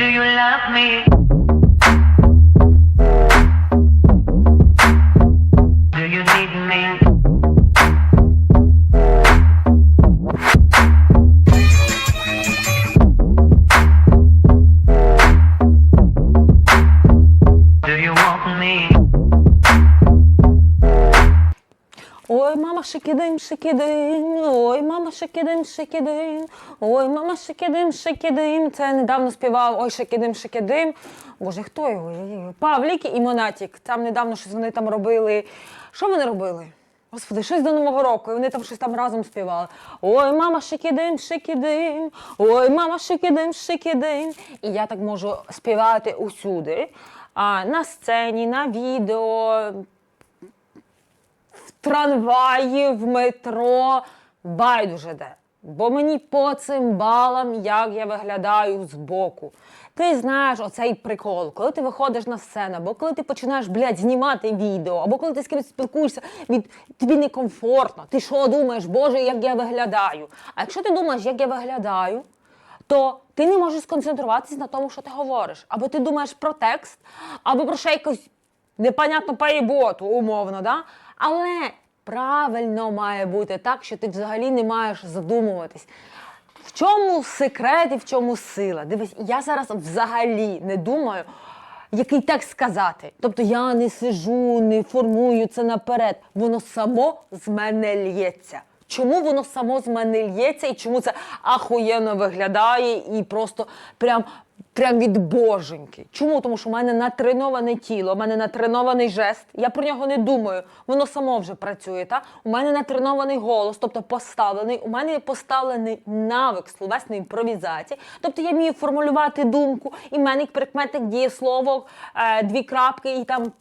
Do you love me? Мама шикидим, шикидим, ой, мама шикидим, шикидим, ой, мама шикидим, шикидим. Це недавно співав Ой, шикидим, шикидим. Боже, хто його? Павлік і Монатік. Там недавно щось вони там робили. Що вони робили? Господи, щось до Нового року, і вони там щось там разом співали. Ой, мама шикидим, шикидим, ой, мама шикидим, шикидим. І я так можу співати усюди. А, на сцені, на відео, трамваї, в метро, байдуже де. Бо мені по цим балам, як я виглядаю збоку. Ти знаєш оцей прикол, коли ти виходиш на сцену, або коли ти починаєш, блядь, знімати відео, або коли ти з кимось спілкуєшся, від тобі некомфортно. Ти що думаєш, Боже, як я виглядаю? А якщо ти думаєш, як я виглядаю, то ти не можеш сконцентруватися на тому, що ти говориш. Або ти думаєш про текст, або про ще якусь непонятну поєботу, умовно, да? Але правильно має бути так, що ти взагалі не маєш задумуватись. В чому секрет і в чому сила? Дивись, я зараз взагалі не думаю, який текст сказати. Тобто я не сижу, не формую це наперед. Воно само з мене лється. Чому воно само з мене лється і чому це ахуєнно виглядає і просто прям, прям від боженьки? Чому? Тому що в мене натреноване тіло, у мене натренований жест. Я про нього не думаю. Воно само вже працює. Та? У мене натренований голос, тобто поставлений. У мене поставлений навик словесної імпровізації. Тобто я вмію формулювати думку, іменник, прикметник, дієслово, е, дві крапки і там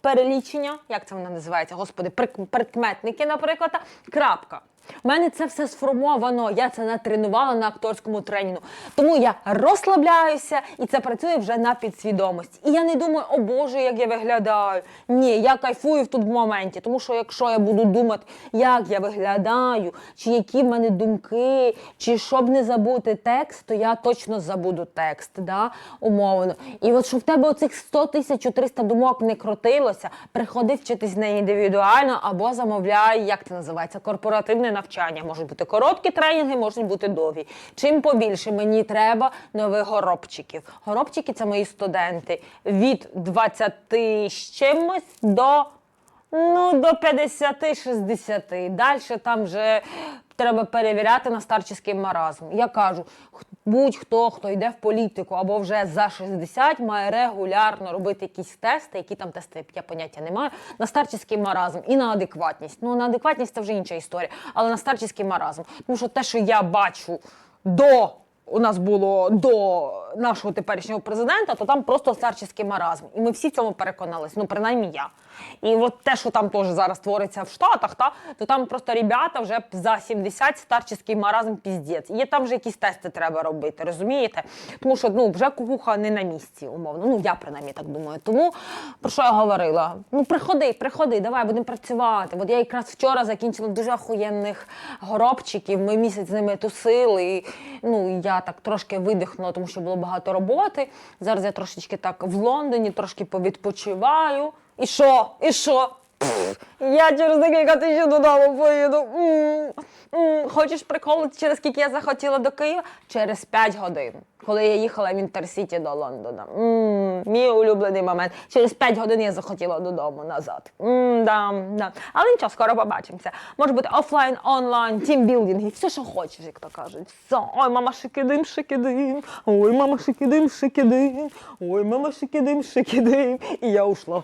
перелічення, як це воно називається, господи, прик- прикметники, наприклад, та крапка. У мене це все сформовано, я це натренувала на акторському тренінгу. Тому я розслабляюся і це працює вже на підсвідомості. І я не думаю, о Боже, як я виглядаю. Ні, я кайфую в тут в моменті. Тому що якщо я буду думати, як я виглядаю, чи які в мене думки, чи щоб не забути текст, то я точно забуду текст, да? умовно. І от щоб в тебе оцих 100 тисяч 300 думок не крутилося, приходи вчитись неї індивідуально або замовляй, як це називається, корпоративне навчання. Можуть бути короткі тренінги, можуть бути довгі. Чим побільше мені треба нових горобчиків. Горобчики це мої студенти від 20 з чимось до Ну, до 50-60. Далі там вже треба перевіряти на старчий маразм. Я кажу, будь-хто, хто йде в політику або вже за 60, має регулярно робити якісь тести, які там тести, я поняття не маю, на старчий маразм і на адекватність. Ну, на адекватність це вже інша історія, але на старчий маразм. Тому що те, що я бачу до. У нас було до нашого теперішнього президента, то там просто старчий маразм. І ми всі в цьому переконалися, ну принаймні я. І от те, що там теж зараз твориться в Штатах, та, то там просто ребята вже за 70 старчий маразм піздець. І там вже якісь тести треба робити, розумієте? Тому що ну, вже кукуха не на місці, умовно. Ну, я принаймні так думаю. Тому про що я говорила? Ну, приходи, приходи, давай будемо працювати. От я якраз вчора закінчила дуже охуєнних горобчиків. Ми місяць з ними тусили. І, ну, я так трошки видихнула, тому що було багато роботи. Зараз я трошечки так в Лондоні, трошки повідпочиваю. І що? І що? Я через декілька тижнів додому поїду. М, м. Хочеш прикол, через скільки я захотіла до Києва? Через 5 годин, коли я їхала в Інтерсіті до Лондона. М, Мій улюблений момент. Через 5 годин я захотіла додому назад. М, да, да. Але нічого, скоро побачимося. Може бути офлайн, онлайн, тімбілдинги, все, що хочеш, як то кажуть. Все. Ой, мама шикидим, шикидим. Ой, мама шикидим, шикидим. Ой, мама шикидим, шикидим. І я ушла.